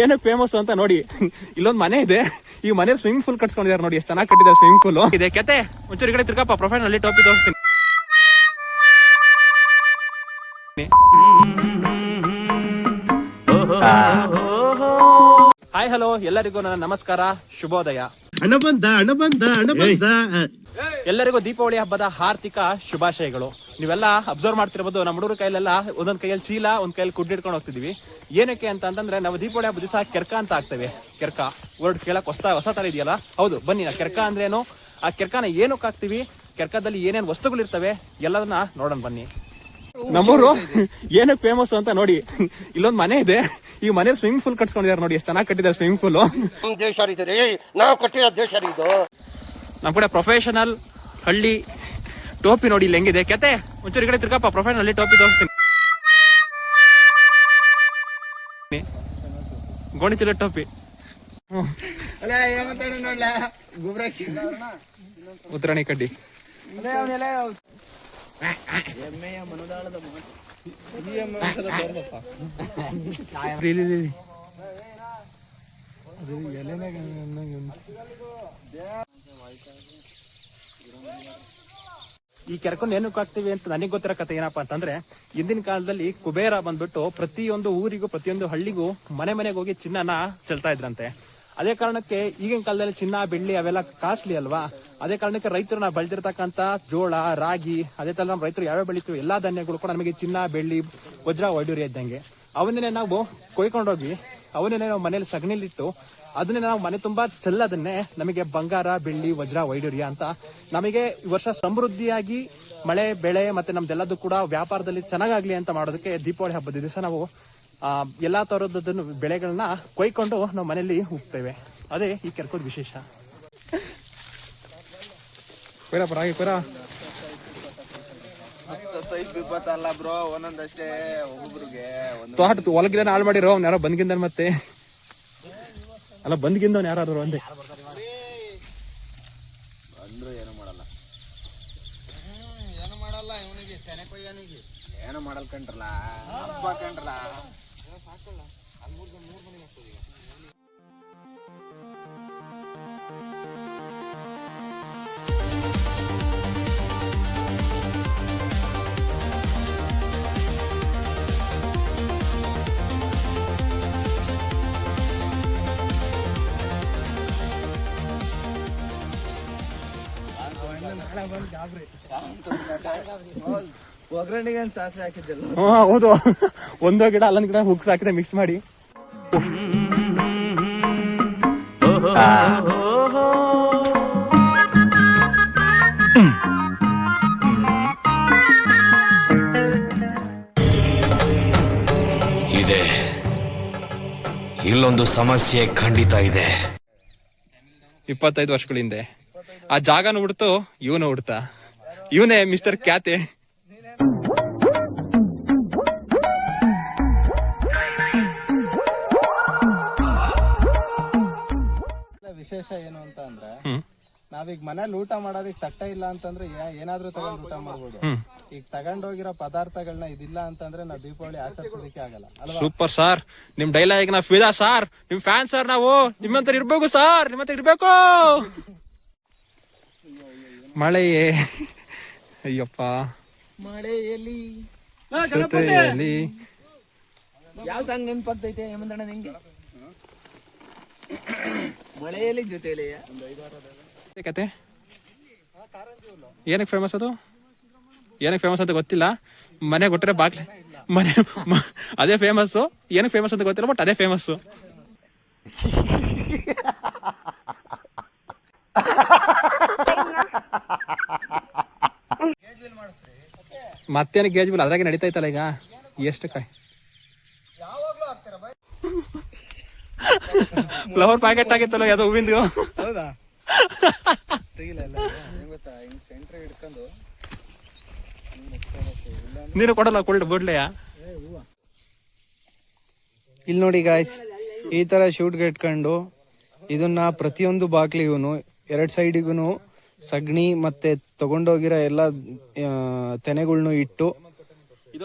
ಏನಕ್ಕೆ ಫೇಮಸ್ ಅಂತ ನೋಡಿ. ಇಲ್ಲೊಂದು ಮನೆ ಇದೆ. ಈ ಮನೆ ಸ್ವಿಮ್ಮಿಂಗ್ ಪೂಲ್ ಕಟ್ಸ್ಕೊಂಡಿದ್ದಾರೆ ನೋಡಿ ಎಷ್ಟು ಚೆನ್ನಾಗಿ ಕಟ್ಟಿದ್ದಾರೆ ಸ್ವಿಮ್ಮಿಂಗ್ ಪೂಲ್ ಇದೆ ಕತೆ ಒಂಚೂರು ಈ ಕಡೆ ತಿರ್ಗಪ್ಪ ಪ್ರೊಫೈಲ್ನಲ್ಲಿ ಟೋಪಿ ತೋರಿಸ್ತೀನಿ. ಹಾಯ್ ಹಲೋ ಎಲ್ಲರಿಗೂ ನನ್ನ ನಮಸ್ಕಾರ ಶುಭೋದಯ. ಎಲ್ಲರಿಗೂ ದೀಪಾವಳಿ ಹಬ್ಬದ ಹಾರ್ದಿಕ ಶುಭಾಶಯಗಳು. ನೀವೆಲ್ಲ ಅಬ್ಸರ್ವ್ ಮಾಡ್ತಿರ್ಬೋದು ನಮ್ಮ ಹುಡುಗರ ಕೈಲೆಲ್ಲ ಒಂದೊಂದ್ ಕೈಯಲ್ಲಿ ಚೀಲ ಒಂದ್ ಕೈಯಲ್ಲಿ ಕುಡ್ಡು ಇಟ್ಕೊಂಡು ಹೋಗ್ತಿದೀವಿ. ಏನಕ್ಕೆ ಅಂತ ಅಂತಂದ್ರೆ ನಾವು ದೀಪಾವಳಿ ಹಬ್ಬ ದಿವಸ ಕೆರ್ಕ ಅಂತ ಆಗ್ತೇವೆ. ಕೆರ್ಕ ವರ್ಡ್ ಕೇಳಕ್ ಹೊಸ ಹೊಸ ತರ ಇದೆಯಲ್ಲ? ಹೌದು ಬನ್ನಿ ಆ ಕೆರ್ಕ ಅಂದ್ರೆ ಏನು ಆ ಕೆರ್ಕನ ಏನಕ್ಕೆ ಹಾಕ್ತೀವಿ? ಕೆರ್ಕದಲ್ಲಿ ಏನೇನು ವಸ್ತುಗಳು ಇರ್ತವೆ? ಎಲ್ಲದನ್ನ ನೋಡೋಣ ಬನ್ನಿ. ನಮ್ಮೂರು ಏನಕ್ಕೆ ಫೇಮಸ್ ಅಂತ ನೋಡಿ ಇಲ್ಲೊಂದು ಮನೆ ಇದೆ. ಈ ಮನೆ ಸ್ವಿಮ್ಮಿಂಗ್ ಪೂಲ್ ಕಟ್ಸ್ಕೊಂಡಿದ್ದಾರೆ ನೋಡಿ ಎಷ್ಟು ಚೆನ್ನಾಗಿ ಕಟ್ಟಿದ್ದಾರೆ ಸ್ವಿಮ್ಮಿಂಗ್ ಪೂಲ್ ನಾವು ಕಟ್ಟಿರೋ ದೇಶ ಇದು ನಮ್ಮ ಕಡೆ ಪ್ರೊಫೆಷನಲ್ ಹಳ್ಳಿ ಟೋಪಿ ನೋಡಿ ಇಲ್ಲಿ ಹೆಂಗಿದೆ. ಕೆತೆ ಒಂಚೂರು ಕಡೆ ತಿರ್ಗಪ್ಪ ಪ್ರೊಫೈಲ್ನಲ್ಲಿ ಟೋಪಿ ತೋರಿಸ್ತೀನಿ. ಗೋಣಿಚೀಲ ಟೋಪಿ. ಉತ್ತರಾಣಿ ಕಡ್ಡಿ. ಇಲ್ಲಿ. ಈ ಏನಕ್ಕೆ ಹಾಕ್ತಿವಿ ಅಂತ ನನಗೆ ಗೊತ್ತಿರೋ ಕತೆ ಏನಪ್ಪಾ ಅಂತಂದ್ರೆ, ಹಿಂದಿನ ಕಾಲದಲ್ಲಿ ಕುಬೇರ ಬಂದ್ಬಿಟ್ಟು ಪ್ರತಿಯೊಂದು ಊರಿಗೂ, ಪ್ರತಿಯೊಂದು ಹಳ್ಳಿಗೂ ಮನೆ ಮನೆಗೆ ಹೋಗಿ ಚಿನ್ನನ ಚೆಲ್ತಾ ಇದ್ರಂತೆ. ಅದೇ ಕಾರಣಕ್ಕೆ ಈಗಿನ ಕಾಲದಲ್ಲಿ ಚಿನ್ನ, ಬೆಳ್ಳಿ ಅವೆಲ್ಲ ಕಾಸ್ಟ್ಲಿ ಅಲ್ವಾ? ಅದೇ ಕಾರಣಕ್ಕೆ ರೈತರು ನಾವು ಬೆಳೆದಿರ್ತಕ್ಕಂಥ ಜೋಳ, ರಾಗಿ, ಅದೇ ತರ ನಮ್ಮ ರೈತರು ಯಾವ್ಯಾವ ಬೆಳಿತೀವಿ, ಎಲ್ಲಾ ಧಾನ್ಯಗಳು ಕೂಡ ನಮಗೆ ಚಿನ್ನ, ಬೆಳ್ಳಿ, ವಜ್ರ ವೈಡೂರ್ಯ ಇದ್ದಂಗೆ. ಅವನ್ನೇ ನಾವು ಕೊಯ್ಕೊಂಡೋಗಿ ಅವನ್ನೇ ನಾವು ಮನೇಲಿ ಸಗಣಿಲಿಟ್ಟು ಅದನ್ನೇ ನಾವು ಮನೆ ತುಂಬಾ ಚೆಲ್ಲದನ್ನೇ ನಮಗೆ ಬಂಗಾರ ಬೆಳ್ಳಿ ವಜ್ರ ವೈಡೂರ್ಯ ಅಂತ ನಮಗೆ ಈ ವರ್ಷ ಸಮೃದ್ಧಿಯಾಗಿ ಮಳೆ ಬೆಳೆ ಮತ್ತೆ ನಮ್ದೆಲ್ಲದೂ ಕೂಡ ವ್ಯಾಪಾರದಲ್ಲಿ ಚೆನ್ನಾಗಾಗ್ಲಿ ಅಂತ ಮಾಡೋದಕ್ಕೆ ದೀಪಾವಳಿ ಹಬ್ಬದ ದಿವಸ ನಾವು ಆ, ಎಲ್ಲಾ ತರದ ಬೆಳೆಗಳನ್ನ ಕೊಯ್ಕೊಂಡು ನಾವು ಮನೆಯಲ್ಲಿ ಹೋಗ್ತೇವೆ ಅದೇ ಈ ಕೆರ್ಕೋದ್ ವಿಶೇಷ. ಒಬ್ಬೊಬ್ರಿಗೆ ಹೊಲಗಿದ ಹಾಳು ಮಾಡಿರೋ ಯಾರೋ ಬಂದ್ಗಿಂದ ಮತ್ತೆ. ಅಲ್ಲ ಬಂದ್ಗಿಂದವ್ನು ಯಾರಾದ್ರು ಅಂದೆ ಬಂದ್ರು ಏನು ಮಾಡಲ್ಲ. ಏನು ಮಾಡಲ್ ಕಂಡ್ರಲ್ಲ ಹಬ್ಬ ಕಂಡ್ರಲ್ಲ. ಒಗ್ಗರಣೆಗೆ ಅಂತ ಸಾಸಿವೆ ಹಾಕಿದ್ದೆಲ್ಲ. ಹಾ ಹೌದು. ಒಂದೋ ಗಿಡ ಅಲ್ಲೊಂದು ಗಿಡ ಹುಕ್ಸ್ ಹಾಕಿದೆ ಮಿಕ್ಸ್ ಮಾಡಿ. ಇದೆ. ಇಲ್ಲೊಂದು ಸಮಸ್ಯೆ ಖಂಡಿತ ಇದೆ. ಇಪ್ಪತ್ತೈದು ವರ್ಷಗಳ ಹಿಂದೆ ಆ ಜಾಗನು ಹುಡ್ತು ಇವನು ಹುಡ್ತ ಇವನೇ ಮಿಸ್ಟರ್ ಖ್ಯಾತೆ ವಿಶೇಷ ಏನು ಅಂತ ಅಂದ್ರೆ ನಾವೀಗ ಮನೇಲಿ ಊಟ ಮಾಡೋದಕ್ಕೆ ತಟ್ಟ ಇಲ್ಲ ಅಂತಂದ್ರೆ ಏನಾದ್ರೂ ತಗೊಂಡ್ ಊಟ ಮಾಡ್ಬೋದು. ಈಗ ತಗೊಂಡೋಗಿರೋ ಪದಾರ್ಥಗಳನ್ನ ಇದಿಲ್ಲ ಅಂತಂದ್ರೆ ನಾವು ದೀಪಾವಳಿ ಆಚರಿಸೋದಕ್ಕೆ ಆಗಲ್ಲ ಸೂಪರ್ ಸರ್. ನಿಮ್ ಡೈಲಾಗ್ ನಾವು ಫಿದಾ ಸರ್. ನಿಮ್ ಫ್ಯಾನ್ ಸರ್ ನಾವು. ನಿಮ್ಮಂತ ಇರ್ಬೇಕು ಸರ್. ನಿಮ್ಮಂತ ಇರ್ಬೇಕು. ಮಳೆಯೇ ಅಯ್ಯಪ್ಪ. ಮಳೆಯಲ್ಲಿ. ಜೊತೆಯಲ್ಲಿ ಯಾವ ಸಾಂಗ್ ನೆನ್ಪಾಗ್ತೈತೆ? ಹೇಮಂತಣ್ಣ ನಿಂಗೆ? ಮಳೆಯಲ್ಲಿ ಜೊತೆಯಲ್ಲಿ. ಕತೆ? ಏನಕ್ಕೆ ಫೇಮಸ್ ಅದು? ಏನಕ್ಕೆ ಫೇಮಸ್ ಅಂತ ಗೊತ್ತಿಲ್ಲ. ಮನೆ ಕೊಟ್ಟರೆ ಬಾಗ್ಲೆ. ಮನೆ ಅದೇ ಫೇಮಸ್ಸು ಏನಕ್ಕೆ ಫೇಮಸ್ ಅಂತ ಗೊತ್ತಿಲ್ಲ ಬಟ್ ಅದೇ ಫೇಮಸ್ಸು ಮತ್ತೇನು ಗೇಜ್ ಬಿಲ್ ಅದ್ರಾಗೆ ನಡೀತಾ ಇತ್ತಲ್ಲ ಈಗ? ಎಷ್ಟು ಕಾಯಿ ಫ್ಲವರ್ ಪ್ಯಾಕೆಟ್ ಆಗಿತ್ತಲ್ಲ ಯಾವ್ದು ಹೂವಿಂದು? ಹೌದಾ? ನೀನು ಕೊಡಲ್ಲ ಕೊಡ್ ಬಿಡ್ಲೆಯಾ ಇಲ್ಲಿ ನೋಡಿ ಗಾಯ್ಸ್ ಈ ತರ ಶೂಟ್ಗೆ ಇಟ್ಕೊಂಡು ಇದನ್ನ ಪ್ರತಿಯೊಂದು ಬಾಕ್ಲಿಗೂ ಎರಡ್ ಸೈಡಿಗೂ ಸಗಣಿ ಮತ್ತೆ ತಗೊಂಡೋಗಿರೋ ಎಲ್ಲ ತೆನೆಗಳ್ನು ಇಟ್ಟು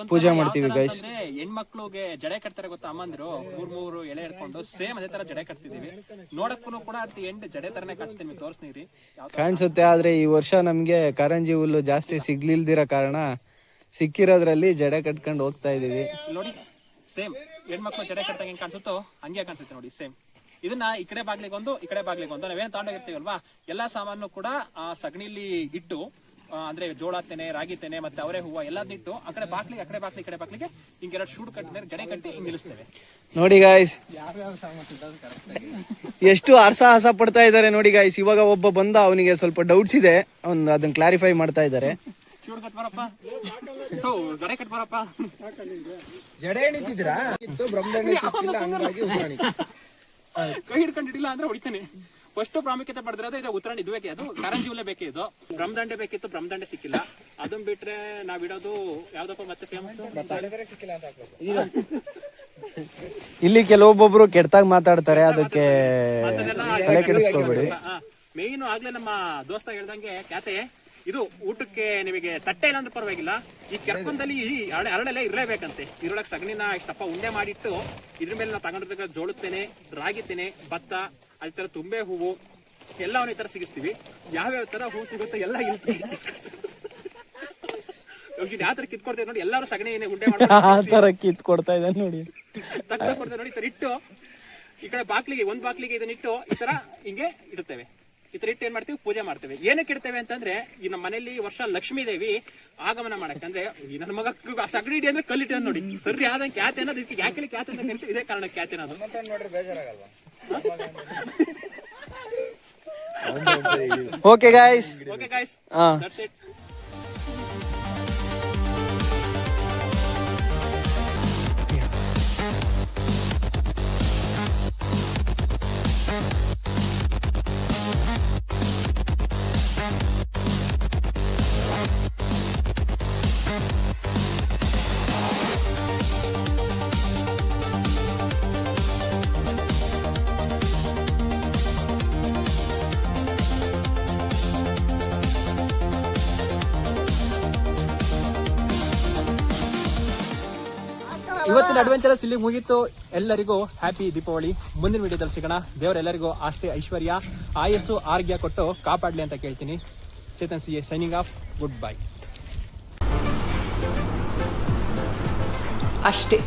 ಪೂಜೆ ಮಾಡ್ತೀವಿ ಗೈಸ್ ಹೆಣ್ಮಕ್ಳಿಗೆ ಜಡೆ ಕಟ್ತಾರೆ ಗೊತ್ತಾ? ಅಮ್ಮಂದ್ರು ಮೂರ್ ಮೂರು ಎಲೆ ಹಿಡ್ಕೊಂಡು ಸೇಮ್ ಅದೇ ತರ ಜಡೆ ಕಟ್ತಿದೀವಿ ನೋಡಕ್ಕೂ ಕೂಡ ಅತಿ ಎಂಡ್ ಜಡೆ ತರನೇ ಕಟ್ತೀನಿ ತೋರಿಸ್ತೀರಿ ಕಾಣಿಸುತ್ತೆ ಆದ್ರೆ ಈ ವರ್ಷ ನಮ್ಗೆ ಕಾರಂಜಿ ಹುಲ್ಲು ಜಾಸ್ತಿ ಸಿಗ್ಲಿಲ್ದಿರೋ ಕಾರಣ ಸಿಕ್ಕಿರೋದ್ರಲ್ಲಿ ಜಡೆ ಕಟ್ಕೊಂಡು ಹೋಗ್ತಾ ಇದೀವಿ ನೋಡಿ ಸೇಮ್. ಹೆಣ್ಮಕ್ಳು ಜಡೆ ಕಟ್ಟಂಗೆ ಕಾಣಿಸುತ್ತೋ ಹಂಗೆ ಕಾಣಿಸುತ್ತೆ ನೋಡಿ ಸೇಮ್. ಇದನ್ನ ಈ ಕಡೆ ಬಾಗ್ಲಿಗೆ ಒಂದು ಈ ಕಡೆ ಬಾಗ್ಲಿಗೆ ಒಂದು. ನಾವೇನ್ ತಗೊಂಡೋಗಿರ್ತೀವಲ್ವಾ? ಎಲ್ಲಾ ಸಾಮಾನು ಕೂಡ ಆ ಸಗಣಿಲಿ ಇಟ್ಟು ಅಂದ್ರೆ ಜೋಳ ತೆನೆ ರಾಗಿ ತೆನೆ ಮತ್ತೆ ಅವರೇ ಹೂವು ಎಲ್ಲದಿಟ್ಟು ಆ ಕಡೆ ಬಾಗ್ಲಿಗೆ ಆ ಕಡೆ ಬಾಗ್ಲಿ ಈ ಕಡೆ ಬಾಗ್ಲಿಗೆ ಹಿಂಗೆ ಎರಡು ಶೂಡ್ ಕಟ್ಟಿದ್ರೆ ಜಡೆ ಕಟ್ಟಿ ಹಿಂಗ್ ನಿಲ್ಲಿಸ್ತೇವೆ. ನೋಡಿ ಗಾಯ್ಸ್ ಎಷ್ಟು ಹರ್ಸಾಹಸ ಪಡ್ತಾ ಇದ್ದಾರೆ ನೋಡಿ ಗಾಯ್ಸ್ ಇವಾಗ ಒಬ್ಬ ಬಂದ ಅವನಿಗೆ ಸ್ವಲ್ಪ ಡೌಟ್ಸ್ ಇದೆ. ಅವ್ನು ಅದನ್ನ ಕ್ಲಾರಿಫೈ ಮಾಡ್ತಾ ಇದ್ದಾರೆ. ಶೂಡ್ ಕಟ್ ಬರಪ್ಪ ಜಡೆ ಕಟ್ ಬರಪ್ಪ ಜಡೆ ಇತ್ತು ಹಿಡ್ಕೊಂಡು ಇಡಿಲ್ಲ ಕೈ ಅಂದ್ರೆ ಹೊಡಿತಾನೆ. ಫಸ್ಟ್ ಪ್ರಾಮುಖ್ಯತೆ ಪಡೆದ್ರೆ ಇದು ಉತ್ತರಾಯಣ ಇದು ಬೇಕೆ ಅದು ಕಾರಂಜಿ ಬೇಕೇ ಇದು. ಬ್ರಹ್ಮದಂಡೆ ಬೇಕಿತ್ತು ಬ್ರಹ್ಮದಂಡೆ ಸಿಕ್ಕಿಲ್ಲ. ಅದನ್ನ ಬಿಟ್ರೆ ನಾವ್ ಇಡೋದು ಯಾವ್ದಪ್ಪ ಮತ್ತೆ ಫೇಮಸ್ ಸಿಕ್ಕಿಲ್ಲ ಅಂತ ಇಲ್ಲಿ ಕೆಲವೊಬ್ಬೊಬ್ರು ಕೆಟ್ಟದಾಗ ಮಾತಾಡ್ತಾರೆ ಅದಕ್ಕೆ ತಲೆ ಕೆಡಿಸ್ಕೊಬೇಡಿ. ಮೇಯ್ನು ಆಗ್ಲೇ ನಮ್ಮ ದೋಸ್ತ ಹೇಳ್ದಂಗೆ ಕ್ಯಾತೆ ಇದು ಊಟಕ್ಕೆ ನಿಮಗೆ ತಟ್ಟೆ ಇಲ್ಲ ಅಂದ್ರೆ ಪರವಾಗಿಲ್ಲ. ಈ ಕೆರ್ಕೊಂದಲ್ಲಿ ಅರಳೆ ಅರಳೆಲ್ಲ ಇರಲೇಬೇಕಂತೆ. ಇದ್ರೊಳಗೆ ಸಗಣಿನ ಇಷ್ಟಪ್ಪ ಉಂಡೆ ಮಾಡಿಟ್ಟು ಇದ್ರ ಮೇಲೆ ನಾವು ತಗೊಂಡಿರ್ತಕ್ಕ ಜೋಳುತ್ತೇನೆ ರಾಗಿ ತೇನೆ ಭತ್ತ ಅದೇ ತರ ತುಂಬೆ ಹೂವು ಎಲ್ಲವನ್ನು ಈ ತರ ಸಿಗಿಸ್ತೀವಿ. ಯಾವ್ಯಾವ ತರ ಹೂ ಸಿಗುತ್ತೆ ಎಲ್ಲ ಇಲ್ಲಿ ಯಾವ ತರ ಕಿತ್ಕೊಡ್ತೇವೆ ನೋಡಿ ಎಲ್ಲರೂ ಸಗಣಿ ಉಂಡೆ ಮಾಡಿ ಕಿತ್ಕೊಡ್ತಾ ಇದ್ದಾರೆ ನೋಡಿ. ತಕ್ಕ ಕೊಡ್ತೇವೆ ನೋಡಿ ಈ ತರ ಇಟ್ಟು ಈ ಕಡೆ ಬಾಕ್ಲಿಗೆ ಒಂದ್ ಬಾಕ್ಲಿಗೆ ಇದನ್ನ ಇಟ್ಟು ಈ ತರ ಹಿಂಗೆ ಇಡುತ್ತೇವೆ. ಈ ತರ ಇಟ್ಟು ಏನ್ ಮಾಡ್ತೀವಿ ಪೂಜೆ ಮಾಡ್ತೇವೆ. ಏನಕ್ಕೆ ಇಡ್ತೇವೆ ಅಂತಂದ್ರೆ ಈ ನಮ್ಮ ಮನೆಯಲ್ಲಿ ಈ ವರ್ಷ ಲಕ್ಷ್ಮೀ ದೇವಿ ಆಗಮನ ಮಾಡಕ್ಕೆ. ಅಂದ್ರೆ ಈ ನನ್ನ ಮಗ ಸಗಡಿ ಇಡಿ ಅಂದ್ರೆ ಕಲ್ಲಿಟ್ಟು ನೋಡಿ. ಸರಿ ಆದ ಖ್ಯಾತಿ ಅನ್ನೋದು ಇದಕ್ಕೆ ಯಾಕೆ ಖ್ಯಾತಿ ಅಂತ ಹೇಳ್ತೀವಿ ಇದೇ ಕಾರಣ ಖ್ಯಾತಿ ಅನ್ನೋದು. ನೋಡ್ರಿ ಬೇಜಾರಾಗಲ್ವಾ? ಓಕೆ ಗಾಯ್ಸ್ ಓಕೆ ಗಾಯ್ಸ್ ಇವತ್ತಿನ ಅಡ್ವೆಂಚರಸ್ ಇಲ್ಲಿ ಮುಗೀತು. ಎಲ್ಲರಿಗೂ ಹ್ಯಾಪಿ ದೀಪಾವಳಿ. ಮುಂದಿನ ವಿಡಿಯೋದಲ್ಲಿ ಸಿಗೋಣ. ದೇವರೆಲ್ಲರಿಗೂ ಆಸ್ತಿ, ಐಶ್ವರ್ಯ, ಆಯಸ್ಸು, ಆರೋಗ್ಯ ಕೊಟ್ಟು ಕಾಪಾಡಲಿ ಅಂತ ಕೇಳ್ತೀನಿ. Chetan C signing off good bye ಅಷ್ಟೇ.